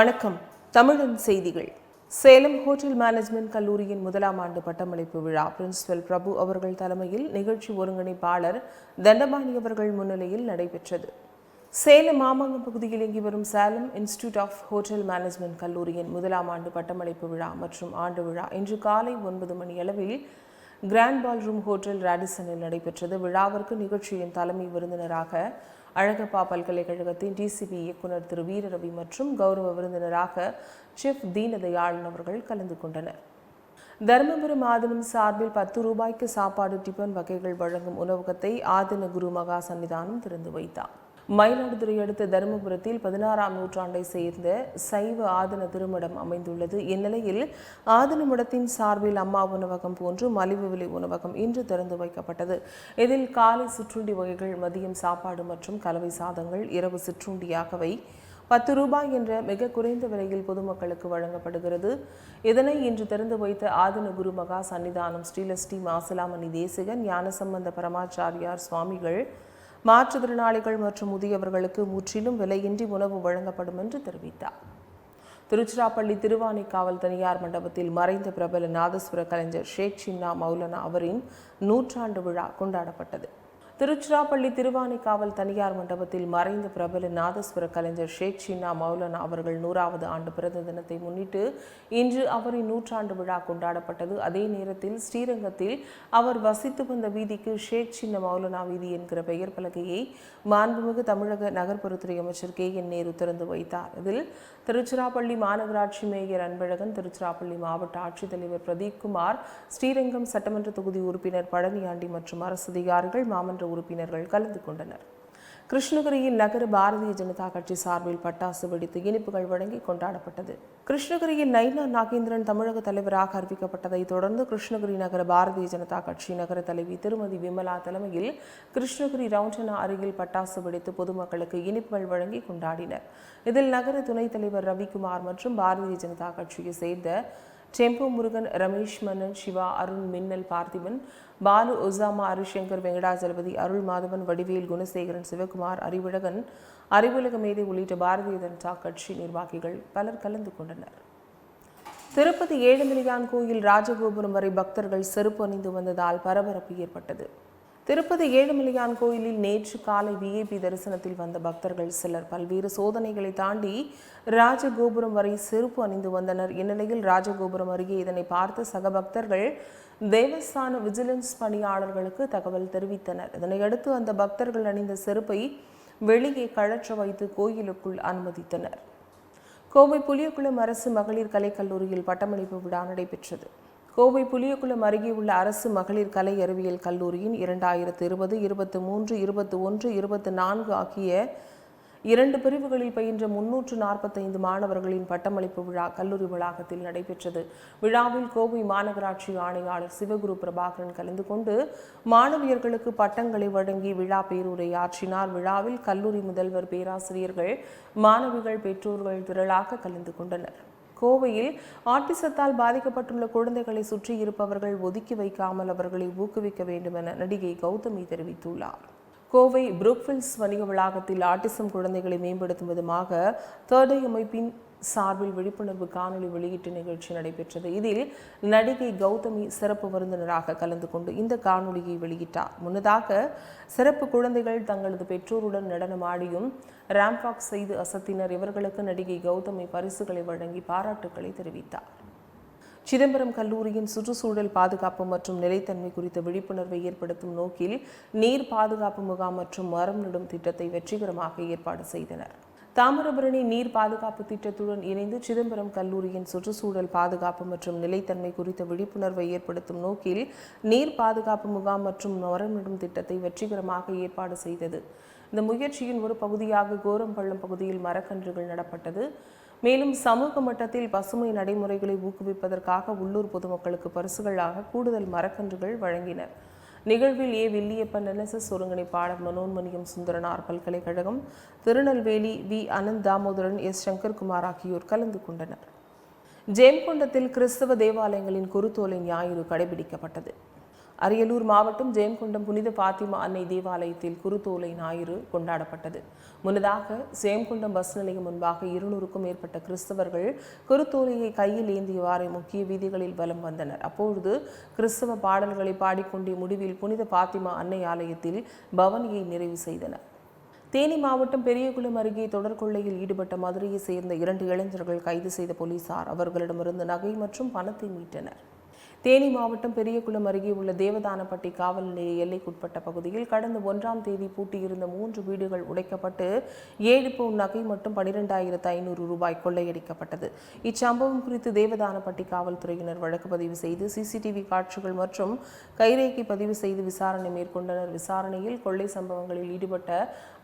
வணக்கம். தமிழன் செய்திகள். சேலம் ஹோட்டல் மேனேஜ்மெண்ட் கல்லூரியின் முதலாம் ஆண்டு பட்டமளிப்பு விழா பிரின்சிபல் பிரபு அவர்கள் தலைமையில் நிகழ்ச்சி ஒருங்கிணைப்பாளர் தண்டபாணி அவர்கள் முன்னிலையில் நடைபெற்றது. சேலம் மாமங்கம் பகுதியில் இயங்கி வரும் Salem institute of hotel management கல்லூரியின் முதலாம் ஆண்டு பட்டமளிப்பு விழா மற்றும் ஆண்டு விழா இன்று காலை ஒன்பது மணி அளவில் கிராண்ட் பால் ரூம் ஹோட்டல் ராடிசனில் நடைபெற்றது. விழாவிற்கு நிகழ்ச்சியின் தலைமை விருந்தினராக அழகப்பா பல்கலைக்கழகத்தின் டிசிபி இயக்குனர் திரு வீரரவி மற்றும் கௌரவ விருந்தினராக செஃப் தீனதயாளன் அவர்கள் கலந்து கொண்டனர். தருமபுரம் மாதனம் சார்பில் பத்து ரூபாய்க்கு சாப்பாடு டிபன் வகைகள் வழங்கும் உணவகத்தை ஆதின குரு மகா சன்னிதானம் திறந்து வைத்தார். மயிலாடுதுறை அடுத்த தருமபுரத்தில் பதினாறாம் நூற்றாண்டை சேர்ந்த சைவ ஆதன திருமடம் அமைந்துள்ளது. இந்நிலையில் ஆதன மடத்தின் சார்பில் அம்மா உணவகம் போன்று மலிவு விலை உணவகம் இன்று திறந்து வைக்கப்பட்டது. இதில் காலை சிற்றுண்டி வகைகள் மதியம் சாப்பாடு மற்றும் கலவை சாதங்கள் இரவு சிற்றுண்டியாகவை பத்து ரூபாய் என்ற மிக குறைந்த விலையில் பொதுமக்களுக்கு வழங்கப்படுகிறது. இதனை இன்று திறந்து வைத்த ஆதின குரு மகா சன்னிதானம் ஸ்ரீலஸ்ரீ மாசிலாமணி தேசிகன் ஞானசம்பந்த பரமாச்சாரியார் சுவாமிகள் மாற்றுத்திறனாளிகள் மற்றும் முதியவர்களுக்கு முற்றிலும் விலையின்றி உணவு வழங்கப்படும் என்று தெரிவித்தார். திருச்சிராப்பள்ளி திருவானைக்காவல் தனியார் மண்டபத்தில் மறைந்த பிரபல நாதஸ்வர கலைஞர் ஷேக் சின்னா மௌலானா அவரின் நூற்றாண்டு விழா கொண்டாடப்பட்டது. திருச்சிராப்பள்ளி திருவானைக்காவல் தனியார் மண்டபத்தில் மறைந்த பிரபல நாதஸ்வர கலைஞர் ஷேக் சின்னா மௌலானா அவர்கள் நூறாவது ஆண்டு பிறந்த தினத்தை முன்னிட்டு இன்று அவரின் நூற்றாண்டு விழா கொண்டாடப்பட்டது. அதே நேரத்தில் ஸ்ரீரங்கத்தில் அவர் வசித்து வந்த வீதிக்கு ஷேக் சின்ன மௌலானா வீதி என்கிற பெயர் பலகையை மாண்புமிகு தமிழக நகர்ப்புறத்துறை அமைச்சர் கே. என். நேரு திறந்து வைத்தார். இதில் திருச்சிராப்பள்ளி மாநகராட்சி மேயர் அன்பழகன் திருச்சிராப்பள்ளி மாவட்ட ஆட்சித்தலைவர் பிரதீப் குமார் ஸ்ரீரங்கம் சட்டமன்ற தொகுதி உறுப்பினர் பழனியாண்டி மற்றும் அரசு அதிகாரிகள் மாமன்ற உறுப்பினர்கள் கலந்து கொண்டனர். கிருஷ்ணகிரியில் நகர பாரதிய ஜனதா கட்சி சார்பில் பட்டாசு வெடித்து இனிப்புகள் வழங்கி கொண்டாடப்பட்டது. கிருஷ்ணகிரியில் நைனா நாகேந்திரன் தமிழக தலைவராக அறிவிக்கப்பட்டதை தொடர்ந்து கிருஷ்ணகிரி நகர பாரதிய ஜனதா கட்சி நகர தலைவி திருமதி விமலா தலைமையில் கிருஷ்ணகிரி ரவுண்டனா அருகில் பட்டாசு வெடித்து பொதுமக்களுக்கு இனிப்புகள் வழங்கி கொண்டாடினர். இதில் நகர துணைத் தலைவர் ரவிக்குமார் மற்றும் பாரதிய ஜனதா கட்சியை சேர்ந்த டெம்போ முருகன் ரமேஷ் மன்னன் சிவா அருண் மின்னல் பார்த்திபன் பாலு ஒசாமா ஹரிசங்கர் வெங்கடாஜலபதி அருள் மாதவன் வடிவேல் குணசேகரன் சிவகுமார் அறிவுலகன் அறிவுலக மேதை உள்ளிட்ட பாரதிய ஜனதா கட்சி நிர்வாகிகள் பலர் கலந்து கொண்டனர். திருப்பதி ஏழுமலையான் கோயில் ராஜகோபுரம் வரை பக்தர்கள் செருப்பு அணிந்து வந்ததால் பரபரப்பு ஏற்பட்டது. திருப்பதி ஏழுமலையான் கோயிலில் நேற்று காலை விஐபி தரிசனத்தில் வந்த பக்தர்கள் சிலர் பல்வேறு சோதனைகளை தாண்டி ராஜகோபுரம் வரை செருப்பு அணிந்து வந்தனர். இந்நிலையில் ராஜகோபுரம் அருகே இதனை பார்த்த சக பக்தர்கள் தேவஸ்தான விஜிலன்ஸ் பணியாளர்களுக்கு தகவல் தெரிவித்தனர். இதனையடுத்து அந்த பக்தர்கள் அணிந்த செருப்பை வெளியே கழற்ற வைத்து கோயிலுக்குள் அனுமதித்தனர். கோவை புளியகுளம் அரசு மகளிர் கலைக்கல்லூரியில் பட்டமளிப்பு விழா நடைபெற்றது. கோவை புளியகுளம் அருகே உள்ள அரசு மகளிர் கலை அறிவியல் கல்லூரியின் இரண்டாயிரத்து இருபது இருபத்தி மூன்று இருபத்தி ஒன்று இருபத்தி நான்கு ஆகிய இரண்டு பிரிவுகளில் பயின்ற முன்னூற்று நாற்பத்தைந்து மாணவர்களின் பட்டமளிப்பு விழா கல்லூரி வளாகத்தில் நடைபெற்றது. விழாவில் கோவை மாநகராட்சி ஆணையாளர் சிவகுரு பிரபாகரன் கலந்து கொண்டு மாணவியர்களுக்கு பட்டங்களை வழங்கி விழா பேருரையாற்றினார். விழாவில் கல்லூரி முதல்வர் பேராசிரியர்கள் மாணவிகள் பெற்றோர்கள் திரளாக கலந்து கொண்டனர். கோவையில் ஆட்டிசத்தால் பாதிக்கப்பட்டுள்ள குழந்தைகளை சுற்றி இருப்பவர்கள் ஒதுக்கி வைக்காமல் அவர்களை ஊக்குவிக்க வேண்டும் என நடிகை கௌதமி தெரிவித்துள்ளார். கோவை புரூக்ஃபில்ஸ் வணிக வளாகத்தில் ஆட்டிசம் குழந்தைகளை மேம்படுத்தும் விதமாக தேர்டை அமைப்பின் சார்பில் விழிப்புணர்வு காணொலி வெளியீட்டு நிகழ்ச்சி நடைபெற்றது. இதில் நடிகை கௌதமி சிறப்பு விருந்தினராக கலந்து கொண்டு இந்த காணொலியை வெளியிட்டார். முன்னதாக சிறப்பு குழந்தைகள் தங்களது பெற்றோருடன் நடனமாடியும் ரேம்பாக் செய்து அசத்தினர். இவர்களுக்கு நடிகை கௌதமி பரிசுகளை வழங்கி பாராட்டுக்களை தெரிவித்தார். சிதம்பரம் கல்லூரியின் சுற்றுச்சூழல் பாதுகாப்பு மற்றும் நிலைத்தன்மை குறித்த விழிப்புணர்வை ஏற்படுத்தும் நோக்கில் நீர் பாதுகாப்பு முகாம் மற்றும் மரம் நடும் திட்டத்தை வெற்றிகரமாக ஏற்பாடு செய்தனர். தாமிரபரணி நீர் பாதுகாப்பு திட்டத்துடன் இணைந்து சிதம்பரம் கல்லூரியின் சுற்றுச்சூழல் பாதுகாப்பு மற்றும் நிலைத்தன்மை குறித்த விழிப்புணர்வை ஏற்படுத்தும் நோக்கில் நீர் பாதுகாப்பு முகாம் மற்றும் மரமிடும் திட்டத்தை வெற்றிகரமாக ஏற்பாடு செய்தது. இந்த முயற்சியின் ஒரு பகுதியாக கோரம்பள்ளம் பகுதியில் மரக்கன்றுகள் நடப்பட்டது. மேலும் சமூக மட்டத்தில் பசுமை நடைமுறைகளை ஊக்குவிப்பதற்காக உள்ளூர் பொதுமக்களுக்கு பரிசுகளாக கூடுதல் மரக்கன்றுகள் வழங்கினர். நிகழ்வில் ஏ வில்லியப்பன் என்எஸ்எஸ் ஒருங்கிணைப்பாளர் மனோன்மணியம் சுந்தரனார் பல்கலைக்கழகம் திருநெல்வேலி வி அனந்த் தாமோதரன் எஸ் சங்கர்குமார் ஆகியோர் கலந்து கொண்டனர். ஜெயம்கொண்டத்தில் கிறிஸ்தவ தேவாலயங்களின் குருத்தோலை ஞாயிறு கடைபிடிக்கப்பட்டது. அரியலூர் மாவட்டம் ஜெயங்கொண்டம் புனித பாத்திமா அன்னை தேவாலயத்தில் குருத்தோலை ஞாயிறு கொண்டாடப்பட்டது. முன்னதாக ஜெயங்கொண்டம் பஸ் நிலையம் முன்பாக இருநூறுக்கும் மேற்பட்ட கிறிஸ்தவர்கள் குருத்தோலையை கையில் ஏந்தியவாறு முக்கிய வீதிகளில் வலம் வந்தனர். அப்பொழுது கிறிஸ்தவ பாடல்களை பாடிக்கொண்டே முடிவில் புனித பாத்திமா அன்னை ஆலயத்தில் பவனியை நிறைவு செய்தனர். தேனி மாவட்டம் பெரியகுளம் அருகே தொடர்கொள்ளையில் ஈடுபட்ட மதுரையை சேர்ந்த இரண்டு இளைஞர்கள் கைது செய்த போலீசார் அவர்களிடமிருந்து நகை மற்றும் பணத்தை மீட்டனர். தேனி மாவட்டம் பெரியகுளம் அருகே உள்ள தேவதானப்பட்டி காவல் நிலைய எல்லைக்குட்பட்ட பகுதியில் கடந்த ஒன்றாம் தேதி பூட்டியிருந்த மூன்று வீடுகள் உடைக்கப்பட்டு ஏழு பவுன் நகை மற்றும் பனிரெண்டாயிரத்து ஐநூறு ரூபாய் கொள்ளையடிக்கப்பட்டது. இச்சம்பவம் குறித்து தேவதானப்பட்டி காவல்துறையினர் வழக்கு பதிவு செய்து சிசிடிவி காட்சிகள் மற்றும் கைரேகை பதிவு செய்து விசாரணை மேற்கொண்டனர். விசாரணையில் கொள்ளை சம்பவங்களில் ஈடுபட்ட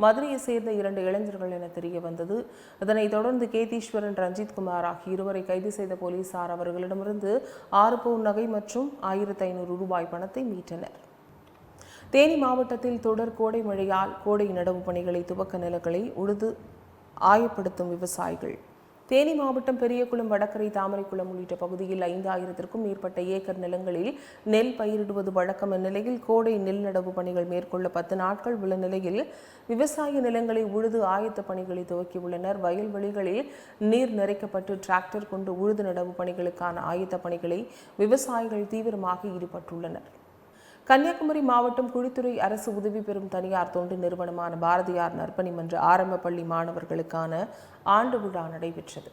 மதுரையை சேர்ந்த இரண்டு இளைஞர்கள் என தெரிய வந்தது. அதனைத் தொடர்ந்து கேதீஸ்வரன் ரஞ்சித் குமார் ஆகிய இருவரை கைது செய்த போலீசார் அவர்களிடமிருந்து ஆறு பவுன் நகை மற்றும் ஆயிரத்தி ஐநூறு ரூபாய் பணத்தை மீட்டனர். தேனி மாவட்டத்தில் தொடர் கோடை மழையால் கோடை நடவு பணிகளை துவக்க நிலங்களை உழுது ஆயப்படுத்தும் விவசாயிகள். தேனி மாவட்டம் பெரியகுளம் வடக்கரை தாமரைக்குளம் உள்ளிட்ட பகுதியில் ஐந்தாயிரத்திற்கும் மேற்பட்ட ஏக்கர் நிலங்களில் நெல் பயிரிடுவது வழக்கம் இந்நிலையில் கோடை நெல் நடவு பணிகள் மேற்கொள்ள பத்து நாட்கள் உள்ள நிலையில் விவசாய நிலங்களை உழுது ஆயத்த பணிகளை துவக்கியுள்ளனர் வயல்வெளிகளில் நீர் நிறைக்கப்பட்டு டிராக்டர் கொண்டு உழுது நடவு பணிகளுக்கான ஆயத்த பணிகளை விவசாயிகள் தீவிரமாக ஈடுபட்டுள்ளனர். கன்னியாகுமரி மாவட்டம் குழித்துறை அரசு உதவி பெறும் தனியார் தொண்டு நிறுவனமான பாரதியார் நற்பணி மன்ற ஆரம்ப பள்ளி மாணவர்களுக்கான ஆண்டு விழா நடைபெற்றது.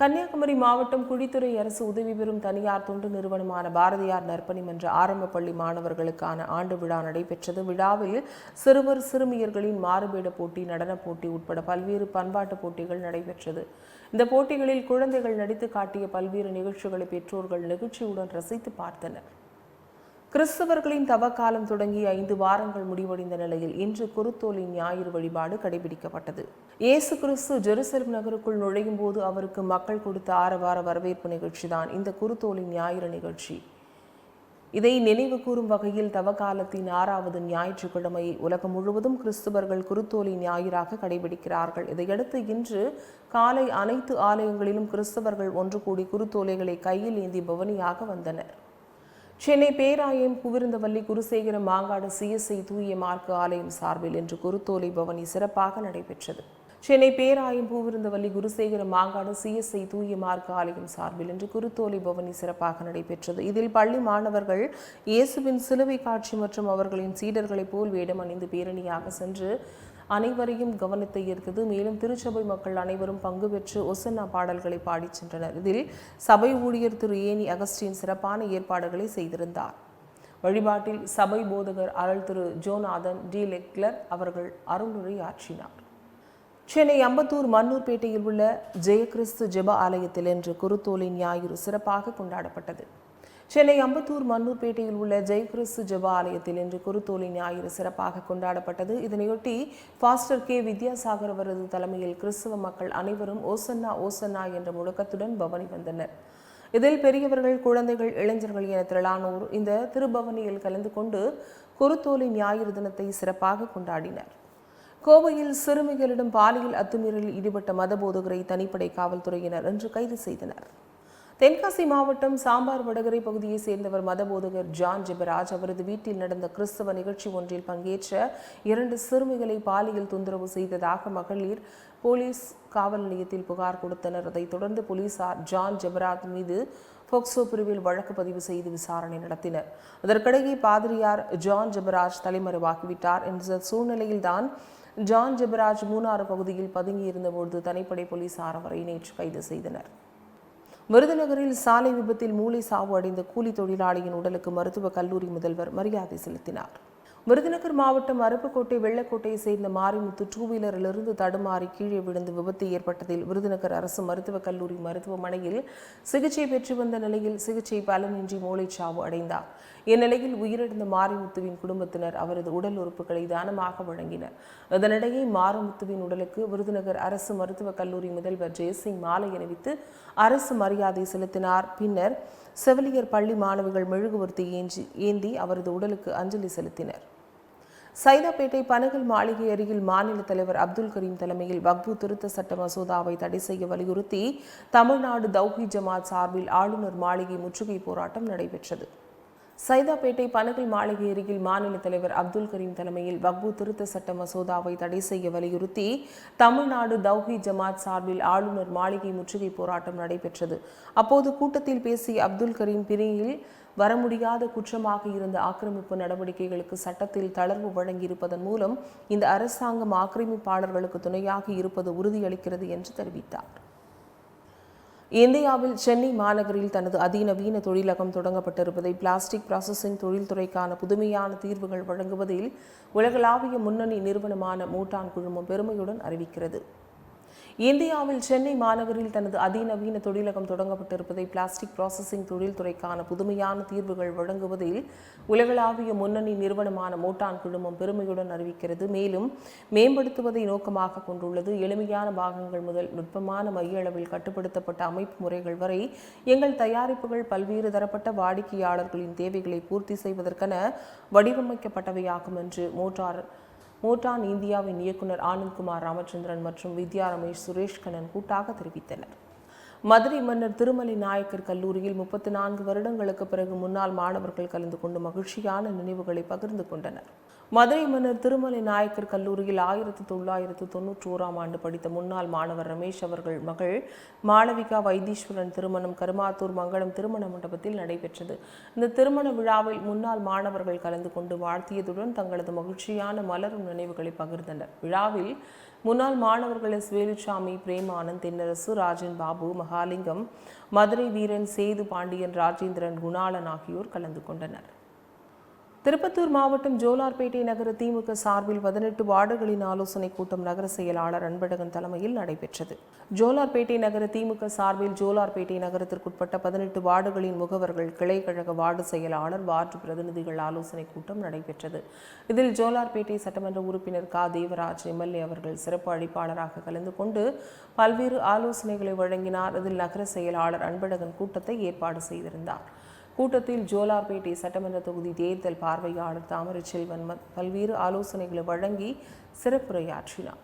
கன்னியாகுமரி மாவட்டம் குழித்துறை அரசு உதவி பெறும் தனியார் தொண்டு நிறுவனமான பாரதியார் நற்பணி மன்ற ஆரம்ப பள்ளி மாணவர்களுக்கான ஆண்டு விழா நடைபெற்றது. விழாவில் சிறுவர் சிறுமியர்களின் மாறுபேட போட்டி நடனப் போட்டி உட்பட பல்வேறு பண்பாட்டு போட்டிகள் நடைபெற்றது. இந்த போட்டிகளில் குழந்தைகள் நடித்து காட்டிய பல்வேறு நிகழ்ச்சிகளை பெற்றோர்கள் நெகிழ்ச்சியுடன் ரசித்து பார்த்தனர். கிறிஸ்தவர்களின் தவக்காலம் தொடங்கி ஐந்து வாரங்கள் முடிவடைந்த நிலையில் இன்று குருத்தோலின் ஞாயிறு வழிபாடு கடைபிடிக்கப்பட்டது. இயேசு கிறிஸ்து ஜெருசலம் நகருக்குள் நுழையும் போது அவருக்கு மக்கள் கொடுத்த ஆரவார வரவேற்பு நிகழ்ச்சி தான் இந்த குருத்தோலின் ஞாயிறு நிகழ்ச்சி. இதை நினைவு கூறும் வகையில் தவக்காலத்தின் ஆறாவது ஞாயிற்றுக்கிழமை உலகம் முழுவதும் கிறிஸ்துவர்கள் குருத்தோலி ஞாயிறாக கடைபிடிக்கிறார்கள். இதையடுத்து இன்று காலை அனைத்து ஆலயங்களிலும் கிறிஸ்தவர்கள் ஒன்று கூடி குருத்தோலைகளை கையில் ஏந்தி பவனியாக வந்தனர். சென்னை பேராயம் குவிருந்தவல்லி குருசேகரம் மாங்காடு சிஎஸ்ஐ தூய மார்க்க ஆலயம் சார்பில் இன்று குருத்தோலை பவனி சிறப்பாக நடைபெற்றது. சென்னை பேராயம் பூவிருந்தவல்லி குருசேகர மாங்காடு சிஎஸ்ஐ தூய மார்க்க ஆலயம் சார்பில் இன்று குருத்தோலை பவனி சிறப்பாக நடைபெற்றது. இதில் பள்ளி மாணவர்கள் இயேசுவின் சிலுவை காட்சி மற்றும் அவர்களின் சீடர்களைப் போல் வேடம் அணிந்து பேரணியாக சென்று அனைவரையும் கவனத்தை ஈர்த்தது மேலும் திருச்சபை மக்கள் அனைவரும் பங்கு பெற்று ஒசன்னா பாடல்களை பாடிச் சென்றனர். இதில் சபை ஊழியர் திரு ஏனி அகஸ்டின் சிறப்பான ஏற்பாடுகளை செய்திருந்தார். வழிபாட்டில் சபை போதகர் அருள் திரு ஜோநாதன் டி. லெக்லர் அவர்கள் அருளுரையாற்றினார். சென்னை அம்பத்தூர் மன்னூர்பேட்டையில் உள்ள ஜெயகிறிஸ்து ஜெப ஆலயத்தில் இன்று குருத்தோலை ஞாயிறு சிறப்பாக கொண்டாடப்பட்டது. சென்னை அம்பத்தூர் மன்னூர்பேட்டையில் உள்ள ஜெயகிறிஸ்து ஜெப ஆலயத்தில் இன்று குருத்தோலி ஞாயிறு சிறப்பாக கொண்டாடப்பட்டது. இதனையொட்டி பாஸ்டர் கே. வித்யாசாகர் அவரது தலைமையில் கிறிஸ்தவ மக்கள் அனைவரும் ஓசன்னா ஓசன்னா என்ற முழக்கத்துடன் பவனி வந்தனர். இதில் பெரியவர்கள் குழந்தைகள் இளைஞர்கள் என திரளானோர் இந்த திருபவனியில் கலந்து கொண்டு குருத்தோலி ஞாயிறு தினத்தை சிறப்பாக கொண்டாடினர். கோவையில் சிறுமிகளிடம் பாலியல் அத்துமீறலில் ஈடுபட்ட மதபோதகரை தனிப்படை காவல்துறையினர் இன்று கைது செய்தனர். தென்காசி மாவட்டம் சாம்பார் வடகரை பகுதியைச் சேர்ந்தவர் மதபோதகர் ஜான் ஜெபராஜ். அவரது வீட்டில் நடந்த கிறிஸ்தவ நிகழ்ச்சி ஒன்றில் பங்கேற்ற இரண்டு சிறுமிகளை பாலியல் தொந்தரவு செய்ததாக மகளிர் போலீஸ் காவல் நிலையத்தில் புகார் கொடுத்தனர். அதைத் தொடர்ந்து போலீசார் ஜான் ஜெபராஜ் மீது போக்சோ பிரிவில் வழக்கு பதிவு செய்து விசாரணை நடத்தினர். அதற்கிடையே பாதிரியார் ஜான் ஜெபராஜ் தலைமறைவாகிவிட்டார். என்ற சூழ்நிலையில்தான் ஜான் ஜெபராஜ் மூணாறு பகுதியில் பதுங்கியிருந்தபோது தனிப்படை போலீசார் அவரை நேற்று கைது செய்தனர். விருதுநகரில் சாலை விபத்தில் மூளை சாவு அடைந்த கூலி தொழிலாளியின் உடலுக்கு மருத்துவக் கல்லூரி முதல்வர் மரியாதை செலுத்தினார். விருதுநகர் மாவட்டம் அருப்புக்கோட்டை வெள்ளக்கோட்டையை சேர்ந்த மாரிமுத்து டூ வீலரிலிருந்து தடுமாறி கீழே விழுந்து விபத்து ஏற்பட்டதில் விருதுநகர் அரசு மருத்துவக் கல்லூரி மருத்துவமனையில் சிகிச்சை பெற்று வந்த நிலையில் சிகிச்சை பலனின்றி மூளைச்சாவு அடைந்தார். இந்நிலையில் உயிரிழந்த மாரிமுத்துவின் குடும்பத்தினர் அவரது உடல் உறுப்புகளை தானமாக வழங்கினர். இதனிடையே மாரிமுத்துவின் உடலுக்கு விருதுநகர் அரசு மருத்துவக் கல்லூரி முதல்வர் ஜெயசிங் மாலை அணிவித்து அரசு மரியாதை செலுத்தினார். பின்னர் செவிலியர் பள்ளி மாணவிகள் மெழுகுவர்த்தி ஏஞ்சி ஏந்தி அவரது உடலுக்கு அஞ்சலி செலுத்தினர். சைதாப்பேட்டை பனகல் மாளிகை அருகில் மாநில தலைவர் அப்துல் கரீம் தலைமையில் வக்பு திருத்த சட்ட மசோதாவை தடை செய்ய வலியுறுத்தி தமிழ்நாடு தௌஹி ஜமாத் சார்பில் ஆளுநர் மாளிகை முற்றுகை போராட்டம் நடைபெற்றது. சைதாப்பேட்டை பனகல் மாளிகை அருகில் மாநில தலைவர் அப்துல் கரீம் தலைமையில் வக்பு திருத்த சட்ட மசோதாவை தடை செய்ய வலியுறுத்தி தமிழ்நாடு தௌஹி ஜமாத் சார்பில் ஆளுநர் மாளிகை முற்றுகை போராட்டம் நடைபெற்றது. அப்போது கூட்டத்தில் பேசிய அப்துல் கரீம் பிரியில் வர முடியாத குற்றமாக இருந்த ஆக்கிரமிப்பு நடவடிக்கைகளுக்கு சட்டத்தில் தளர்வு வழங்கியிருப்பதன் மூலம் இந்த அரசாங்கம் ஆக்கிரமிப்பாளர்களுக்கு துணையாக இருப்பது உறுதியளிக்கிறது என்று தெரிவித்தார். இந்தியாவில் சென்னை மாநகரில் தனது அதிநவீன தொழிலகம் தொடங்கப்பட்டிருப்பதை பிளாஸ்டிக் ப்ராசஸிங் தொழில்துறைக்கான புதுமையான தீர்வுகள் வழங்குவதில் உலகளாவிய முன்னணி நிறுவனமான மூட்டான் குழுமம் பெருமையுடன் அறிவிக்கிறது. இந்தியாவில் சென்னை மாநகரில் தனது அதிநவீன தொழிலகம் தொடங்கப்பட்டிருப்பதை பிளாஸ்டிக் ப்ராசஸிங் தொழில்துறைக்கான புதுமையான தீர்வுகள் வழங்குவதில் உலகளாவிய முன்னணி நிறுவனமான மோட்டான் குழுமம் பெருமையுடன் அறிவிக்கிறது. மேலும் மேம்படுத்துவதை நோக்கமாக கொண்டுள்ளது. எளிமையான பாகங்கள் முதல் நுட்பமான மைய அளவில் கட்டுப்படுத்தப்பட்ட அமைப்பு முறைகள் வரை எங்கள் தயாரிப்புகள் பல்வேறு தரப்பட்ட வாடிக்கையாளர்களின் தேவைகளை பூர்த்தி செய்வதற்கென வடிவமைக்கப்பட்டவையாகும் என்று மோட்டார் மோட்டான் இந்தியாவின் இயக்குனர் ஆனந்த்குமார் ராமச்சந்திரன் மற்றும் வித்யா ரமேஷ் சுரேஷ் கண்ணன் கூட்டாக தெரிவித்தனர். மதுரை மன்னர் திருமலை நாயக்கர் கல்லூரியில் முப்பத்தி நான்கு வருடங்களுக்கு பிறகு முன்னாள் மாணவர்கள் கலந்து கொண்டு மகிழ்ச்சியான நினைவுகளை பகிர்ந்து கொண்டனர். மதுரை மன்னர் திருமலை நாயக்கர் கல்லூரியில் ஆயிரத்தி தொள்ளாயிரத்து தொன்னூற்றி ஓராம் ஆண்டு படித்த முன்னாள் மாணவர் ரமேஷ் அவர்கள் மகள் மாளவிகா வைத்தீஸ்வரன் திருமணம் கருமாத்தூர் மங்களம் திருமண மண்டபத்தில் நடைபெற்றது. இந்த திருமண விழாவில் முன்னாள் மாணவர்கள் கலந்து கொண்டு வாழ்த்தியதுடன் தங்களது மகிழ்ச்சியான மலரும் நினைவுகளை பகிர்ந்தனர். விழாவில் முன்னாள் மாணவர்கள் எஸ். வேலுச்சாமி பிரேமானந்த் தென்னரசு ராஜன் பாபு மகாலிங்கம் மதுரை வீரன் சேது பாண்டியன் ராஜேந்திரன் குணாளன் ஆகியோர் கலந்து கொண்டனர். திருப்பத்தூர் மாவட்டம் ஜோலார்பேட்டை நகர திமுக சார்பில் பதினெட்டு வார்டுகளின் ஆலோசனைக் கூட்டம் நகர செயலாளர் அன்பழகன் தலைமையில் நடைபெற்றது. ஜோலார்பேட்டை நகர திமுக சார்பில் ஜோலார்பேட்டை நகரத்திற்குட்பட்ட பதினெட்டு வார்டுகளின் முகவர்கள் கிளை கழக வார்டு செயலாளர் வார்டு பிரதிநிதிகள் ஆலோசனைக் கூட்டம் நடைபெற்றது. இதில் ஜோலார்பேட்டை சட்டமன்ற உறுப்பினர் கா. தேவராஜ் எம்எல்ஏ அவர்கள் சிறப்பு அழைப்பாளராக கலந்து கொண்டு பல்வேறு ஆலோசனைகளை வழங்கினார். இதில் நகர செயலாளர் அன்பழகன் கூட்டத்தை ஏற்பாடு செய்திருந்தார். கூட்டத்தில் ஜோலார்பேட்டை சட்டமன்ற தொகுதி தேர்தல் பார்வையாளர் தாமரை செல்வன் பல்வேறு ஆலோசனைகளை வழங்கி சிறப்புரையாற்றினார்.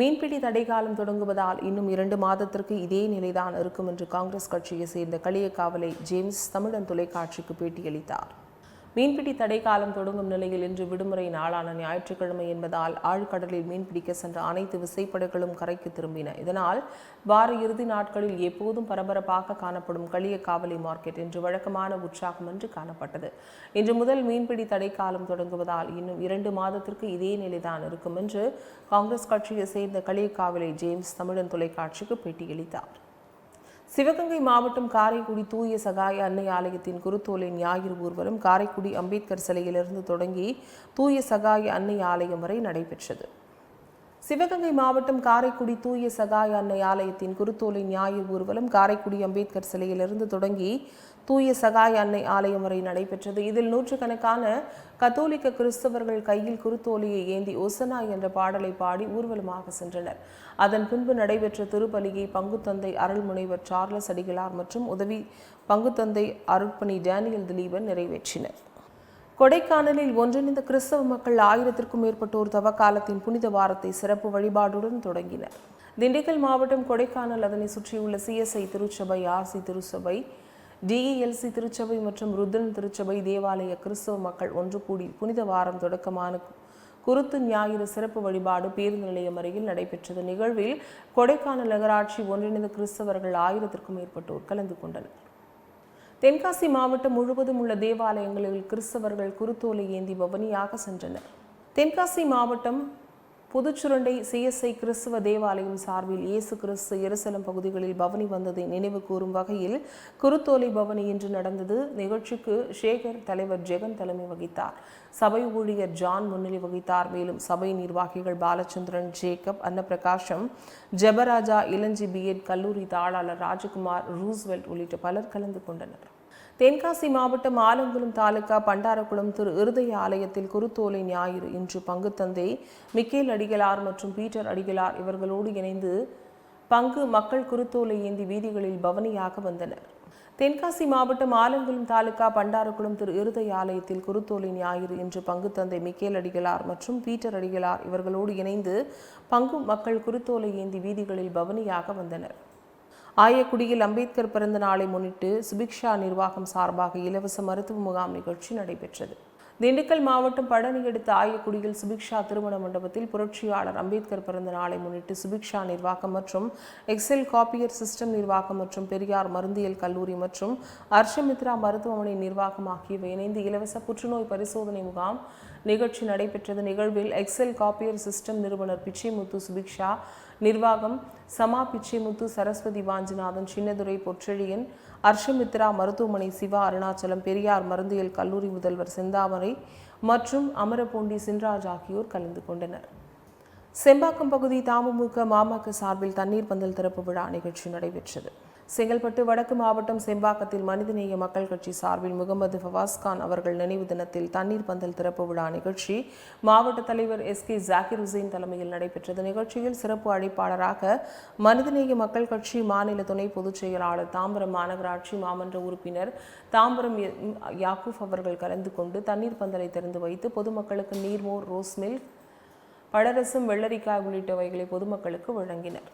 மீன்பிடி தடைக்காலம் தொடங்குவதால் இன்னும் இரண்டு மாதத்திற்கு இதே நிலைதான் இருக்கும் என்று காங்கிரஸ் கட்சியை சேர்ந்த களியக்காவலை ஜேம்ஸ் தமிழன் தொலைக்காட்சிக்கு பேட்டியளித்தார். மீன்பிடி தடைக்காலம் தொடங்கும் நிலையில் இன்று விடுமுறை நாளான ஞாயிற்றுக்கிழமை என்பதால் ஆழ்கடலில் மீன்பிடிக்க சென்ற அனைத்து விசைப்படகுகளும் கரைக்கு திரும்பின. இதனால் வார இறுதி நாட்களில் எப்போதும் பரபரப்பாக காணப்படும் களியக்காவலை மார்க்கெட் இன்று வழக்கமான உற்சாகம் என்று காணப்பட்டது. இன்று முதல் மீன்பிடி தடைக்காலம் தொடங்குவதால் இன்னும் இரண்டு மாதத்திற்கு இதே நிலைதான் இருக்கும் என்று காங்கிரஸ் கட்சியை சேர்ந்த களியக்காவலை ஜேம்ஸ் தமிழன் தொலைக்காட்சிக்கு பேட்டியளித்தார். சிவகங்கை மாவட்டம் காரைக்குடி தூய சகாய அன்னை ஆலயத்தின் குருத்தோலை ஞாயிறு ஊர்வலம் காரைக்குடி அம்பேத்கர் சிலையிலிருந்து தொடங்கி தூய சகாய அன்னை ஆலயம் வரை நடைபெற்றது. சிவகங்கை மாவட்டம் காரைக்குடி தூய சகாய அன்னை ஆலயத்தின் குருத்தோலை ஞாயிறு ஊர்வலம் காரைக்குடி அம்பேத்கர் சிலையிலிருந்து தொடங்கி தூய சகாய அன்னை ஆலயம் வரை நடைபெற்றது. இதில் நூற்றுக்கணக்கான கத்தோலிக்க கிறிஸ்தவர்கள் கையில் குருத்தோலியை ஏந்தி ஒசனா என்ற பாடலை பாடி ஊர்வலமாக சென்றனர். அதன் பின்பு நடைபெற்ற திருப்பலியை பங்குத்தந்தை அருள்முனைவர் சார்லஸ் அடிகளார் மற்றும் உதவி பங்குத்தந்தை அருட்பணி டேனியல் திலீபன் நிறைவேற்றினர். கொடைக்கானலில் ஒன்றிணைந்த கிறிஸ்தவ மக்கள் ஆயிரத்திற்கும் மேற்பட்டோர் தவக்காலத்தின் புனித வாரத்தை சிறப்பு வழிபாடுடன் தொடங்கினர். திண்டுக்கல் மாவட்டம் கொடைக்கானல் அதனை சுற்றியுள்ள சிஎஸ்ஐ திருச்சபை ஆர்சி திருச்சபை டிஇஎல்சி திருச்சபை மற்றும் ருத்ரன் திருச்சபை தேவாலய கிறிஸ்தவ மக்கள் ஒன்று கூடி புனித வாரம் தொடக்கமான குருத்து ஞாயிறு சிறப்பு வழிபாடு பேருந்து நிலையம் அருகில் நடைபெற்றது. நிகழ்வில் கொடைக்கானல் நகராட்சி ஒன்றிணைந்த கிறிஸ்தவர்கள் ஆயிரத்திற்கும் மேற்பட்டோர் கலந்து கொண்டனர். தென்காசி மாவட்டம் முழுவதும் உள்ள தேவாலயங்களில் கிறிஸ்தவர்கள் குருத்தோலை ஏந்தி பவனியாக சென்றனர். தென்காசி மாவட்டம் புதுச்சுரண்டை சிஎஸ்ஐ கிறிஸ்துவ தேவாலயம் சார்பில் இயேசு கிறிஸ்து எருசலம் பகுதிகளில் பவனி வந்ததை நினைவு கூறும் வகையில் குருத்தோலை பவனி இன்று நடந்தது. நிகழ்ச்சிக்கு சேகர் தலைவர் ஜெகன் தலைமை வகித்தார். சபை ஊழியர் ஜான் முன்னிலை வகித்தார். மேலும் சபை நிர்வாகிகள் பாலச்சந்திரன் ஜேக்கப் அன்னப்பிரகாஷம் ஜெபராஜா இளஞ்சி பிஎட் கல்லூரி தாளாளர் ராஜகுமார் ரூஸ்வெல்ட் உள்ளிட்ட பலர் கலந்து கொண்டனர். தென்காசி மாவட்டம் ஆலங்குளம் தாலுகா பண்டாரக்குளம் திரு இருதய ஆலயத்தில் குருத்தோலை ஞாயிறு இன்று பங்குத்தந்தை மிக்கேல் அடிகளார் மற்றும் பீட்டர் அடிகளார் இவர்களோடு இணைந்து பங்கு மக்கள் குருத்தோலை ஏந்தி வீதிகளில் பவனியாக வந்தனர். தென்காசி மாவட்டம் ஆலங்குளம் தாலுகா பண்டாரக்குளம் திரு இருதய ஆலயத்தில் குருத்தோலை ஞாயிறு இன்று பங்குத்தந்தை மிக்கேல் அடிகளார் மற்றும் பீட்டர் அடிகளார் இவர்களோடு இணைந்து பங்கு மக்கள் குருத்தோலை ஏந்தி வீதிகளில் பவனியாக வந்தனர். ஆயக்குடியில் அம்பேத்கர் பிறந்த நாளை முன்னிட்டு சுபிக்ஷா நிர்வாகம் சார்பாக இலவச மருத்துவ முகாம் நிகழ்ச்சி நடைபெற்றது. திண்டுக்கல் மாவட்டம் பழனி அடுத்த ஆயக்குடியில் சுபிக்ஷா திருமண மண்டபத்தில் புரட்சியாளர் அம்பேத்கர் பிறந்த நாளை முன்னிட்டு சுபிக்ஷா நிர்வாகம் மற்றும் எக்ஸெல் காப்பியர் சிஸ்டம் நிர்வாகம் மற்றும் பெரியார் மருந்தியல் கல்லூரி மற்றும் அர்ஷமித்ரா மருத்துவமனை நிர்வாகம் ஆகியவை இணைந்து இலவச புற்றுநோய் பரிசோதனை முகாம் நிகழ்ச்சி நடைபெற்றது. நிகழ்வில் எக்ஸெல் காப்பியர் சிஸ்டம் நிறுவனர் பிச்சைமுத்து சுபிக்ஷா நிர்வாகம் சமா பிச்சைமுத்து சரஸ்வதி வாஞ்சிநாதன் சின்னதுரை பொற்றெழியன் அர்ஷமித்ரா மருத்துவமனை சிவா அருணாச்சலம் பெரியார் மருந்தியல் கல்லூரி முதல்வர் செந்தாமரை மற்றும் அமரபூண்டி சின்ராஜ் ஆகியோர் கலந்து கொண்டனர். செம்பாக்கம் பகுதி தாமுமுக மாமக சார்பில் தண்ணீர் பந்தல் திறப்பு விழா நிகழ்ச்சி நடைபெற்றது. செங்கல்பட்டு வடக்கு மாவட்டம் செம்பாக்கத்தில் மனிதநேய மக்கள் கட்சி சார்பில் முகமது ஃபவாஸ்கான் அவர்கள் நினைவு தினத்தில் தண்ணீர் பந்தல் திறப்பு விழா நிகழ்ச்சி. மாவட்ட தலைவர் எஸ் கே ஜாகிர் ஹுசைன் தலைமையில் நடைபெற்றது நிகழ்ச்சியில் சிறப்பு அழைப்பாளராக மனிதநேய மக்கள் கட்சி மாநில துணை பொதுச் செயலாளர் தாம்பரம் மாநகராட்சி மாமன்ற உறுப்பினர் தாம்பரம் யாக்கூப் அவர்கள் கலந்து கொண்டு தண்ணீர் பந்தலை திறந்து வைத்து பொதுமக்களுக்கு நீர்மோர் ரோஸ் மில்க் பழரசம் வெள்ளரிக்காய் உள்ளிட்டவைகளை பொதுமக்களுக்கு வழங்கினர்.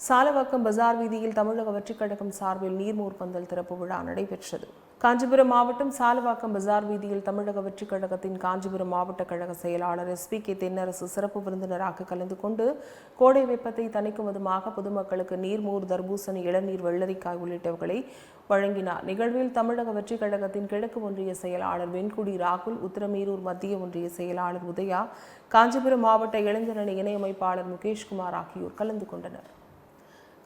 சாலவாக்கம் பஜார் வீதியில் தமிழக வெற்றிக் கழகம் சார்பில் நீர்மோர் பந்தல் திறப்பு விழா நடைபெற்றது. காஞ்சிபுரம் மாவட்டம் சாலவாக்கம் பஜார் வீதியில் தமிழக வெற்றிக் கழகத்தின் காஞ்சிபுரம் மாவட்ட கழக செயலாளர் எஸ் பி கே தென்னரசு சிறப்பு விருந்தினராக கலந்து கொண்டு கோடை வெப்பத்தை தணிக்கும் விதமாக பொதுமக்களுக்கு நீர்மோர் தர்பூசணி இளநீர் வெள்ளரிக்காய் உள்ளிட்டவர்களை வழங்கினார். நிகழ்வில் தமிழக வெற்றிக் கழகத்தின் கிழக்கு ஒன்றிய செயலாளர் வெண்குடி ராகுல் உத்தரமீரூர் மத்திய ஒன்றிய செயலாளர் உதயா காஞ்சிபுரம் மாவட்ட இளைஞரணி இணையமைப்பாளர் முகேஷ்குமார் ஆகியோர் கலந்து கொண்டனர்.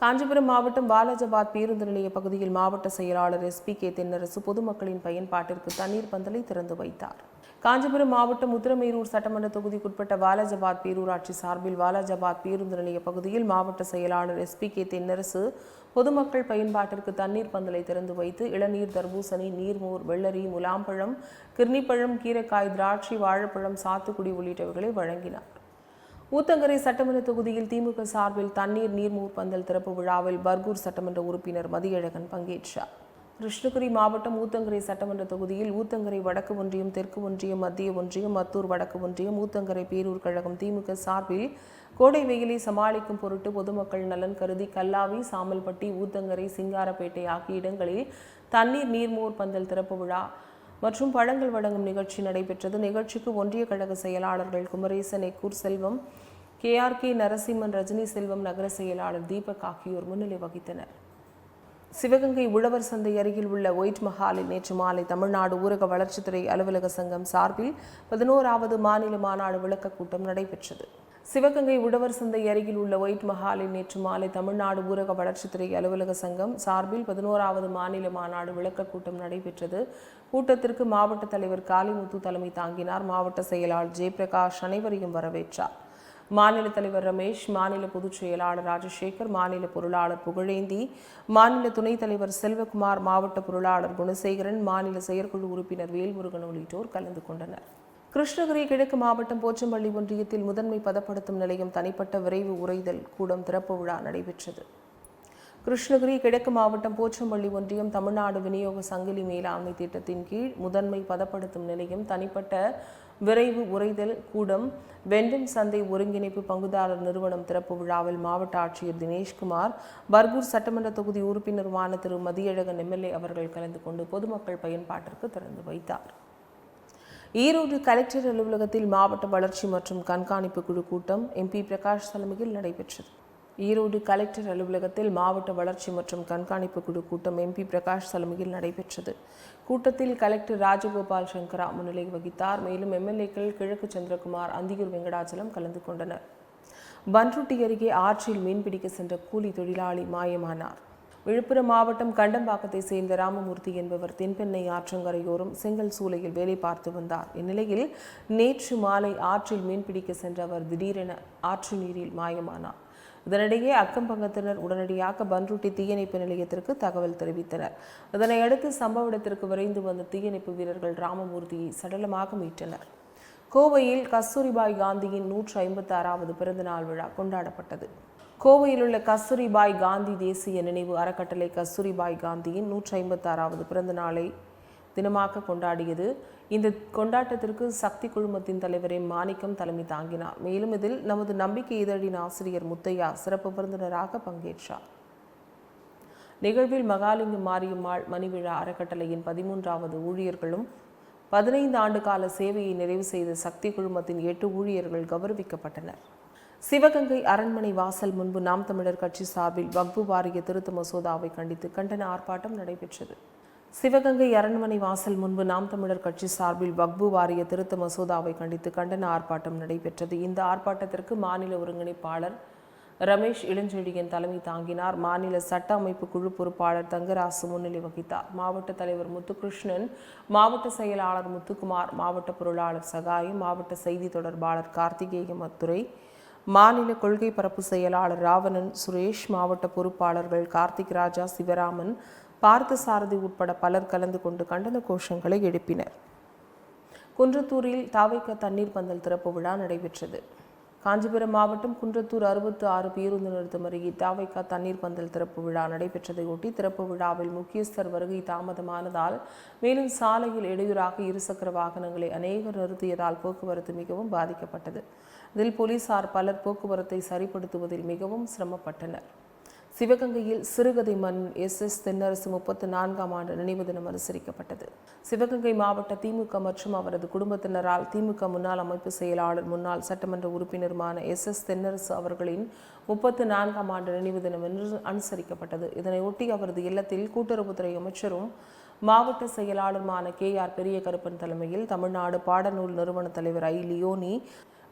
காஞ்சிபுரம் மாவட்டம் பாலாஜாபாத் பேருந்து நிலைய பகுதியில் மாவட்ட செயலாளர் எஸ் பி கே தென்னரசு பொதுமக்களின் பயன்பாட்டிற்கு தண்ணீர் பந்தலை திறந்து வைத்தார். காஞ்சிபுரம் மாவட்டம் உத்தரமேரூர் சட்டமன்ற தொகுதிக்குட்பட்ட வாலாஜாபாத் பேரூராட்சி சார்பில் வாலாஜாபாத் பேருந்து நிலைய பகுதியில் மாவட்ட செயலாளர் எஸ் பி கே தென்னரசு பொதுமக்கள் பயன்பாட்டிற்கு தண்ணீர் பந்தலை திறந்து வைத்து இளநீர் தர்பூசணி நீர்மோர் வெள்ளரி முலாம்பழம் கிர்னிப்பழம் கீரைக்காய் திராட்சை வாழைப்பழம் சாத்துக்குடி உள்ளிட்டவைகளை வழங்கினார். ஊத்தங்கரை சட்டமன்ற தொகுதியில் திமுக சார்பில் தண்ணீர் நீர்மூர் பந்தல் திறப்பு விழாவில் பர்கூர் சட்டமன்ற உறுப்பினர் மதியழகன் பங்கேற்றார். கிருஷ்ணகிரி மாவட்டம் ஊத்தங்கரை சட்டமன்ற தொகுதியில் ஊத்தங்கரை வடக்கு ஒன்றியம் தெற்கு ஒன்றியம் மத்திய ஒன்றியம் மத்தூர் வடக்கு ஒன்றியம் ஊத்தங்கரை பேரூர் கழகம் திமுக சார்பில் கோடை வெயிலை சமாளிக்கும் பொருட்டு பொதுமக்கள் நலன் கருதி கல்லாவி சாமல்பட்டி ஊத்தங்கரை சிங்காரப்பேட்டை ஆகிய இடங்களில் தண்ணீர் நீர்மோர் பந்தல் திறப்பு விழா மற்றும் பழங்கள் வழங்கும் நிகழ்ச்சி நடைபெற்றது. நிகழ்ச்சிக்கு ஒன்றிய கழக செயலாளர்கள் குமரேசன் எக்கூர் செல்வம் கேஆர்கே நரசிம்மன் ரஜினி செல்வம் நகர செயலாளர் தீபக் ஆகியோர் முன்னிலை வகித்தனர். சிவகங்கை உழவர் சந்தை அருகில் உள்ள ஒயிட் மஹாலில் நேற்று மாலை தமிழ்நாடு ஊரக வளர்ச்சித்துறை அலுவலக சங்கம் சார்பில் பதினோராவது மாநில மாநாடு விளக்க கூட்டம் நடைபெற்றது. சிவகங்கை உழவர் சந்தை அருகில் உள்ள ஒயிட் மஹாலில் நேற்று மாலை தமிழ்நாடு ஊரக வளர்ச்சித்துறை அலுவலக சங்கம் சார்பில் பதினோராவது மாநில மாநாடு விளக்க கூட்டம் நடைபெற்றது. கூட்டத்திற்கு மாவட்ட தலைவர் காளிமுத்து தலைமை தாங்கினார். மாவட்ட செயலாளர் ஜெயபிரகாஷ் அனைவரையும் வரவேற்றார். மாநில தலைவர் ரமேஷ் மாநில பொதுச் செயலாளர் ராஜசேகர் மாநில பொருளாளர் புகழேந்தி மாநில துணைத் தலைவர் செல்வகுமார் மாவட்ட பொருளாளர் குணசேகரன் மாநில செயற்குழு உறுப்பினர் வேல்முருகன் உள்ளிட்டோர் கலந்து கொண்டனர். கிருஷ்ணகிரி கிழக்கு மாவட்டம் போச்சம்பள்ளி ஒன்றியத்தில் முதன்மை பதப்படுத்தும் நிலையம் தனிப்பட்ட விரைவு உறைதல் கூடம் திறப்பு விழா நடைபெற்றது. கிருஷ்ணகிரி கிழக்கு மாவட்டம் போச்சம்பள்ளி ஒன்றியம் தமிழ்நாடு விநியோக சங்கிலி மேலாண்மை திட்டத்தின் கீழ் முதன்மை பதப்படுத்தும் நிலையம் தனிப்பட்ட விரைவு உறைதல் கூடம் வெண்டும் சந்தை ஒருங்கிணைப்பு பங்குதாரர் நிறுவனம் திறப்பு விழாவில் மாவட்ட ஆட்சியர் தினேஷ்குமார் பர்கூர் சட்டமன்ற தொகுதி உறுப்பினருமான திரு மதியழகன் எம்எல்ஏ அவர்கள் கலந்து கொண்டு பொதுமக்கள் பயன்பாட்டிற்கு திறந்து வைத்தார். ஈரோடு கலெக்டர் அலுவலகத்தில் மாவட்ட வளர்ச்சி மற்றும் கண்காணிப்பு குழு கூட்டம் எம்பி பிரகாஷ் தலைமையில் நடைபெற்றது. ஈரோடு கலெக்டர் அலுவலகத்தில் மாவட்ட வளர்ச்சி மற்றும் கண்காணிப்பு குழு கூட்டம் எம்பி பிரகாஷ் தலைமையில் நடைபெற்றது. கூட்டத்தில் கலெக்டர் ராஜகோபால் சங்கரா முன்னிலை வகித்தார். மேலும் எம்எல்ஏக்கள் கிழக்கு சந்திரகுமார் அந்தியூர் வெங்கடாச்சலம் கலந்து கொண்டனர். பன்ருட்டி அருகே ஆற்றில் மீன்பிடிக்க சென்ற கூலி தொழிலாளி மாயமானார். விழுப்புரம் மாவட்டம் கண்டம்பாக்கத்தை சேர்ந்த ராமமூர்த்தி என்பவர் தென்பெண்ணை ஆற்றங்கரையோரம் செங்கல் சூளையில் வேலை பார்த்து வந்தார். இந்நிலையில் நேற்று மாலை ஆற்றில் மீன்பிடிக்க சென்ற அவர் திடீரென ஆற்று நீரில் மாயமானார். இதனிடையே அக்கம்பக்கத்தினர் உடனடியாக பன்ருட்டி தீயணைப்பு நிலையத்திற்கு தகவல் தெரிவித்தனர். இதனையடுத்து சம்பவ இடத்திற்கு விரைந்து வந்த தீயணைப்பு வீரர்கள் ராமமூர்த்தியை சடலமாக மீட்டனர். கோவையில் கஸ்தூரிபாய் காந்தியின் நூற்று ஐம்பத்தி ஆறாவது பிறந்தநாள் விழா கொண்டாடப்பட்டது. கோவையில் உள்ள கஸ்தூரிபாய் காந்தி தேசிய நினைவு அறக்கட்டளை கஸ்தூரிபாய் காந்தியின் நூற்றி ஐம்பத்தாறாவது பிறந்த நாளை தினமாக கொண்டாடியது. இந்த கொண்டாட்டத்திற்கு சக்தி குழுமத்தின் தலைவர் எம் மாணிக்கம் தலைமை தாங்கினார். மேலும் இதில் நமது நம்பிக்கை இதழின் ஆசிரியர் முத்தையா சிறப்பு விருந்தினராக பங்கேற்றார். நிகழ்வில் மகாலிங்கம் மாரியம்மாள் மணிவிழா அறக்கட்டளையின் பதிமூன்றாவது ஊழியர்களும் பதினைந்து ஆண்டு கால சேவையை நிறைவு செய்த சக்தி குழுமத்தின் எட்டு ஊழியர்கள் கௌரவிக்கப்பட்டனர். சிவகங்கை அரண்மனை வாசல் முன்பு நாம் தமிழர் கட்சி சார்பில் வக்பு வாரிய திருத்த மசோதாவை கண்டித்து கண்டன ஆர்ப்பாட்டம் நடைபெற்றது. சிவகங்கை அரண்மனை வாசல் முன்பு நாம் தமிழர் கட்சி சார்பில் வக்பு வாரிய திருத்த மசோதாவை கண்டித்து கண்டன ஆர்ப்பாட்டம் நடைபெற்றது. இந்த ஆர்ப்பாட்டத்திற்கு மாநில ஒருங்கிணைப்பாளர் ரமேஷ் இளஞ்செழியன் தலைமை தாங்கினார். மாநில சட்ட அமைப்பு குழு பொறுப்பாளர் தங்கராசு முன்னிலை வகித்தார். மாவட்ட தலைவர் முத்துகிருஷ்ணன் மாவட்ட செயலாளர் முத்துக்குமார் மாவட்ட பொருளாளர் சகாயம் மாவட்ட செய்தி தொடர்பாளர் கார்த்திகேய மத்துரை மாநில கொள்கை பரப்பு செயலாளர் ராவணன் சுரேஷ் மாவட்ட பொறுப்பாளர்கள் கார்த்திக் ராஜா சிவராமன் பார்த்தசாரதி உட்பட பலர் கலந்து கொண்டு கண்டன கோஷங்களை எழுப்பினர். குன்றத்தூரில் தாவைக்க தண்ணீர் பந்தல் திறப்பு விழா நடைபெற்றது. காஞ்சிபுரம் மாவட்டம் குன்றத்தூர் அறுபத்து ஆறு பேருந்து நிறுத்தம் அருகே தாவைக்கா தண்ணீர் பந்தல் திறப்பு விழா நடைபெற்றதையொட்டி திறப்பு விழாவில் முக்கியஸ்தர் வருகை தாமதமானதால் மேலும் சாலையில் இடையூறாக இருசக்கர வாகனங்களை அநேகர் நிறுத்தியதால் போக்குவரத்து மிகவும் பாதிக்கப்பட்டது. இதில் போலீசார் பலர் போக்குவரத்தை சரிப்படுத்துவதில் மிகவும் சிரமப்பட்டனர். சிவகங்கையில் சிறுகதை மண் எஸ். எஸ். தென்னரசு முப்பத்து நான்காம் ஆண்டு நினைவு தினம் அனுசரிக்கப்பட்டது. சிவகங்கை மாவட்ட திமுக மற்றும் அவரது குடும்பத்தினரால் திமுக முன்னாள் அமைப்பு செயலாளர் முன்னாள் சட்டமன்ற உறுப்பினருமான எஸ். எஸ். தென்னரசு அவர்களின் முப்பத்து நான்காம் ஆண்டு நினைவு தினம் என்று அனுசரிக்கப்பட்டது. இதனையொட்டி அவரது இல்லத்தில் கூட்டுறவுத்துறை அமைச்சரும் மாவட்ட செயலாளருமான கே. ஆர். பெரிய கருப்பன் தலைமையில் தமிழ்நாடு பாடநூல் நிறுவன தலைவர் ஐ. லியோனி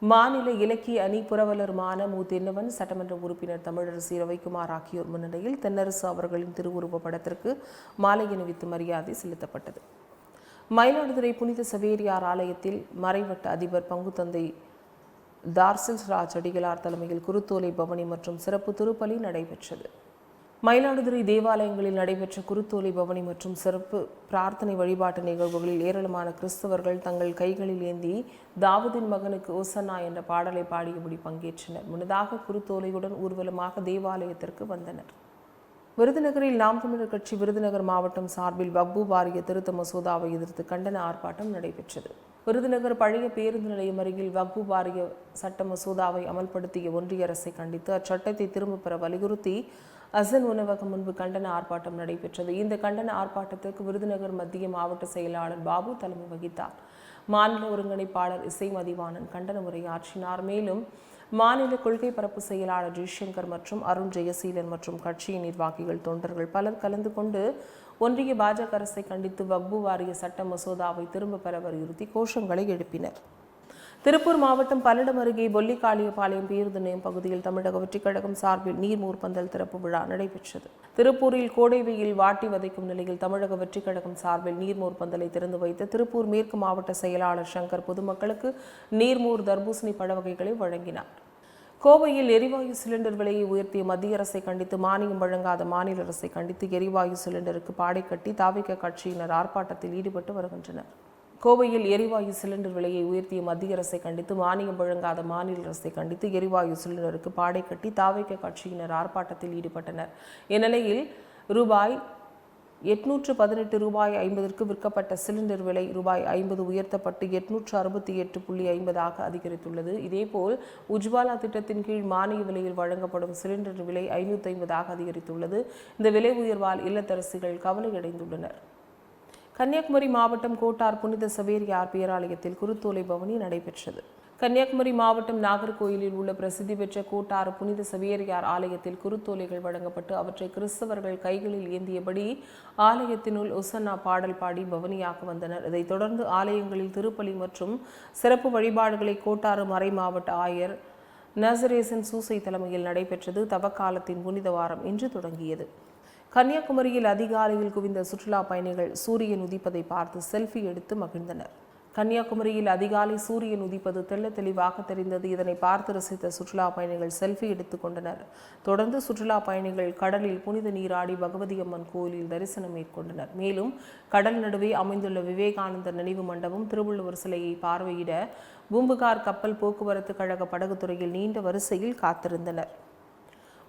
மாநில இலக்கிய அணி புரவலருமான மு தென்னவன் சட்டமன்ற உறுப்பினர் தமிழரசி ரவிக்குமார் ஆகியோர் முன்னிலையில் தென்னரசு அவர்களின் திருவுருவ படத்திற்கு மாலை அணிவித்து மரியாதை செலுத்தப்பட்டது. மயிலாடுதுறை புனித சவேரியார் ஆலயத்தில் மறைவட்ட அதிபர் பங்குத்தந்தை தார்சில் ராஜ் அடிகளார் தலைமையில் குருத்தோலை பவனி மற்றும் சிறப்பு திருப்பலி நடைபெற்றது. மயிலாடுதுறை தேவாலயங்களில் நடைபெற்ற குருத்தோலை பவனி மற்றும் சிறப்பு பிரார்த்தனை வழிபாட்டு நிகழ்வுகளில் ஏராளமான கிறிஸ்தவர்கள் தங்கள் கைகளில் ஏந்தி தாவூதின் மகனுக்கு ஓசன்னா என்ற பாடலை பாடியபடி பங்கேற்றனர். முன்னதாக குருத்தோலையுடன் ஊர்வலமாக தேவாலயத்திற்கு வந்தனர். விருதுநகரில் நாம் தமிழர் கட்சி விருதுநகர் மாவட்டம் சார்பில் வக்பு வாரிய திருத்த மசோதாவை எதிர்த்து கண்டன ஆர்ப்பாட்டம் நடைபெற்றது. விருதுநகர் பழைய பேருந்து நிலையம் அருகில் வக்பு வாரிய சட்ட மசோதாவை அமல்படுத்திய ஒன்றிய அரசை கண்டித்து அச்சட்டத்தை திரும்பப் பெற வலியுறுத்தி அசன் உணவகம் முன்பு கண்டன ஆர்ப்பாட்டம் நடைபெற்றது. இந்த கண்டன ஆர்ப்பாட்டத்திற்கு விருதுநகர் மத்திய மாவட்ட செயலாளர் பாபு தலைமை வகித்தார். மாநில ஒருங்கிணைப்பாளர் இசை மதிவாணன் கண்டன உரையாற்றினார் மேலும் மாநில கொள்கை பரப்பு செயலாளர் ஜெய்சங்கர் மற்றும் அருண் ஜெயசீலன் மற்றும் கட்சியின் நிர்வாகிகள் தொண்டர்கள் பலர் கலந்து கொண்டு ஒன்றிய பாஜக அரசை கண்டித்து வக்பு வாரிய சட்ட மசோதாவை திரும்ப பெற வலியுறுத்தி கோஷங்களை எழுப்பினர். திருப்பூர் மாவட்டம் பல்லடம் அருகே பொல்லிக்காளியபாளையம் பேருந்து நிலையம் பகுதியில் தமிழக வெற்றிக் கழகம் சார்பில் நீர்மூர் பந்தல் திறப்பு விழா நடைபெற்றது. திருப்பூரில் கோடை வெயில் வாட்டி வதைக்கும் நிலையில் தமிழக வெற்றிக் கழகம் சார்பில் நீர்மூர் பந்தலை திறந்து வைத்து திருப்பூர் மேற்கு மாவட்ட செயலாளர் சங்கர் பொதுமக்களுக்கு நீர்மூர் தர்பூசணி பழவகைகளை வழங்கினார். கோவையில் எரிவாயு சிலிண்டர் விலையை உயர்த்திய மத்திய அரசை கண்டித்து மானியம் வழங்காத மாநில அரசை கண்டித்து எரிவாயு சிலிண்டருக்கு பாடை கட்டி தாவிக கட்சியினர் ஆர்ப்பாட்டத்தில் ஈடுபட்டு வருகின்றனர். கோவையில் எரிவாயு சிலிண்டர் விலையை உயர்த்திய மத்திய அரசை கண்டித்து மானியம் வழங்காத மாநில அரசை கண்டித்து எரிவாயு சிலிண்டருக்கு பாடை கட்டி தாவைக்க கட்சியினர் ஆர்ப்பாட்டத்தில் ஈடுபட்டனர். இந்நிலையில் ரூபாய் எட்நூற்று பதினெட்டு ரூபாய் ஐம்பதற்கு விற்கப்பட்ட சிலிண்டர் விலை ரூபாய் ஐம்பது உயர்த்தப்பட்டு எட்நூற்று அறுபத்தி எட்டு புள்ளி ஐம்பதாக அதிகரித்துள்ளது. இதேபோல் உஜ்வாலா திட்டத்தின் கீழ் மானிய விலையில் வழங்கப்படும் சிலிண்டர் விலை ஐநூற்றி ஐம்பதாக அதிகரித்துள்ளது. இந்த விலை உயர்வால் இல்லத்தரசிகள் கவலையடைந்துள்ளனர். கன்னியாகுமரி மாவட்டம் கோட்டார் புனித சவேரியார் பேராலயத்தில் குருத்தோலை பவனி நடைபெற்றது. கன்னியாகுமரி மாவட்டம் நாகர்கோயிலில் உள்ள பிரசித்தி பெற்ற கோட்டார் புனித சவேரியார் ஆலயத்தில் குருத்தோலைகள் வழங்கப்பட்டு அவற்றை கிறிஸ்தவர்கள் கைகளில் ஏந்தியபடி ஆலயத்தினுள் ஒசன்னா பாடல் பாடி பவனியாக வந்தனர். இதைத் தொடர்ந்து ஆலயங்களில் திருப்பலி மற்றும் சிறப்பு வழிபாடுகளை கோட்டாறு மறை மாவட்ட ஆயர் நசரேசன் சூசை தலைமையில் நடைபெற்றது. தவக்காலத்தின் புனித வாரம் இன்று தொடங்கியது. கன்னியாகுமரியில் அதிகாலையில் குவிந்த சுற்றுலா பயணிகள் சூரியன் உதிப்பதை பார்த்து செல்ஃபி எடுத்து மகிழ்ந்தனர். கன்னியாகுமரியில் அதிகாலை சூரியன் உதிப்பது தெள்ள தெளிவாக தெரிந்தது. இதனை பார்த்து ரசித்த சுற்றுலா பயணிகள் செல்ஃபி எடுத்து கொண்டனர். தொடர்ந்து சுற்றுலா பயணிகள் கடலில் புனித நீராடி பகவதி அம்மன் கோயிலில் தரிசனம் மேற்கொண்டனர். மேலும் கடல் நடுவே அமைந்துள்ள விவேகானந்தர் நினைவு மண்டபம் திருவள்ளுவர் சிலையை பார்வையிட பூம்புகார் கப்பல் போக்குவரத்து கழக படகுத்துறையில் நீண்ட வரிசையில் காத்திருந்தனர்.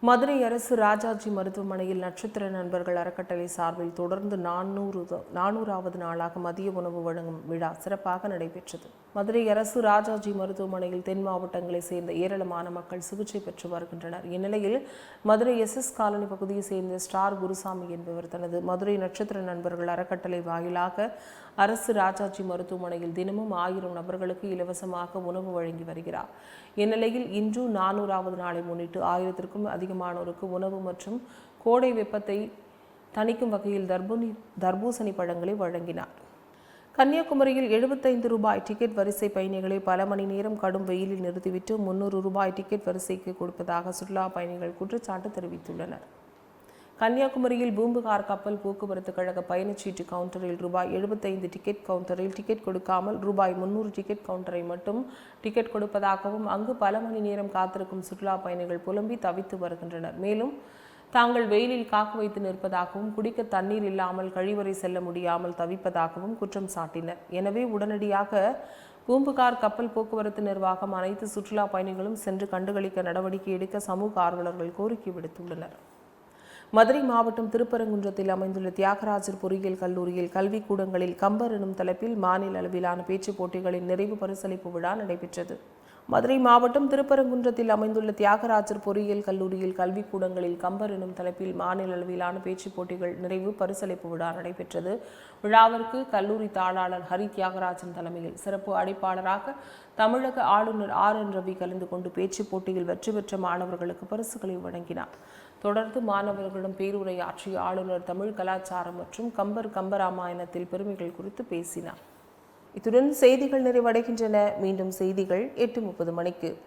மதுரை அரசு ராஜாஜி மருத்துவமனையில் நட்சத்திர நண்பர்கள் அறக்கட்டளை சார்பில் தொடர்ந்து நானூறு நானூறாவது நாளாக மதிய உணவு வழங்கும் விழா சிறப்பாக நடைபெற்றது. மதுரை அரசு ராஜாஜி மருத்துவமனையில் தென் மாவட்டங்களைச் சேர்ந்த ஏராளமான மக்கள் சிகிச்சை பெற்று வருகின்றனர். இந்நிலையில் மதுரை எஸ் எஸ் காலனி பகுதியைச் சேர்ந்த ஸ்டார் குருசாமி என்பவர் தனது மதுரை நட்சத்திர நண்பர்கள் அறக்கட்டளை வாயிலாக அரசு ராஜாஜி மருத்துவமனையில் தினமும் ஆயிரம் நபர்களுக்கு இலவசமாக உணவு வழங்கி வருகிறார். இந்நிலையில் இன்று நானூறாவது நாளை முன்னிட்டு ஆயிரத்திற்கும் அதிகமானோருக்கு உணவு மற்றும் கோடை வெப்பத்தை தணிக்கும் வகையில் தர்பூனி தர்பூசணி பழங்களை வழங்கினார். கன்னியாகுமரியில் எழுபத்தைந்து ரூபாய் டிக்கெட் வரிசை பயணிகளை பல மணி நேரம் கடும் வெயிலில் நிறுத்திவிட்டு முன்னூறு ரூபாய் டிக்கெட் வரிசைக்கு கொடுப்பதாக சுற்றுலா பயணிகள் குற்றச்சாட்டு தெரிவித்துள்ளனர். கன்னியாகுமரியில் பூம்புகார் கப்பல் போக்குவரத்து கழக பயணச்சீட்டு கவுண்டரில் ரூபாய் எழுபத்தைந்து டிக்கெட் கவுண்டரில் டிக்கெட் கொடுக்காமல் ரூபாய் முன்னூறு டிக்கெட் கவுண்டரை மட்டும் டிக்கெட் கொடுப்பதாகவும் அங்கு பல மணி நேரம் காத்திருக்கும் சுற்றுலா பயணிகள் புலம்பி தவித்து வருகின்றனர். மேலும் தாங்கள் வெயிலில் காக்க வைத்து நிற்பதாகவும் குடிக்க தண்ணீர் இல்லாமல் கழிவறை செல்ல முடியாமல் தவிப்பதாகவும் குற்றம் சாட்டினர். எனவே உடனடியாக பூம்புகார் கப்பல் போக்குவரத்து நிர்வாகம் அனைத்து சுற்றுலா பயணிகளும் சென்று கண்டுகளிக்க நடவடிக்கை எடுக்க சமூக ஆர்வலர்கள் கோரிக்கை விடுத்துள்ளனர். மதுரை மாவட்டம் திருப்பரங்குன்றத்தில் அமைந்துள்ள தியாகராஜர் பொறியியல் கல்லூரியில் கல்விக் கூடங்களில் கம்பர் எனும் தலைப்பில் மாநில அளவிலான பேச்சுப் போட்டிகளின் நிறைவு பரிசளிப்பு விழா நடைபெற்றது. மதுரை மாவட்டம் திருப்பரங்குன்றத்தில் அமைந்துள்ள தியாகராஜர் பொறியியல் கல்லூரியில் கல்விக் கூடங்களில் கம்பர் எனும் தலைப்பில் மாநில அளவிலான பேச்சுப் போட்டிகள் நிறைவு பரிசளிப்பு விழா நடைபெற்றது. விழாவிற்கு கல்லூரி தாளாளர் ஹரி தியாகராஜன் தலைமையில் சிறப்பு அழைப்பாளராக தமிழக ஆளுநர் ஆர் என் ரவி கலந்து கொண்டு பேச்சுப் போட்டியில் வெற்றி பெற்ற மாணவர்களுக்கு பரிசுகளை வழங்கினார். தொடர்ந்து மாணவர்களிடம் பேருரையாற்றி ஆளுநர் தமிழ் கலாச்சாரம் மற்றும் கம்பர் கம்பராமாயணத்தில் பெருமைகள் குறித்து பேசினார். இத்துடன் செய்திகள் நிறைவடைகின்றன. மீண்டும் செய்திகள் எட்டு முப்பது மணிக்கு.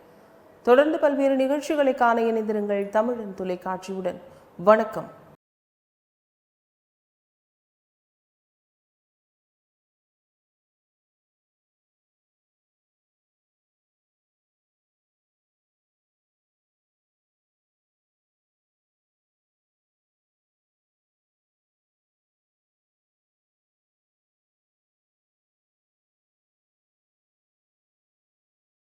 தொடர்ந்து பல்வேறு நிகழ்ச்சிகளை காண இணைந்திருங்கள் தமிழன் தொலைக்காட்சியுடன். வணக்கம்.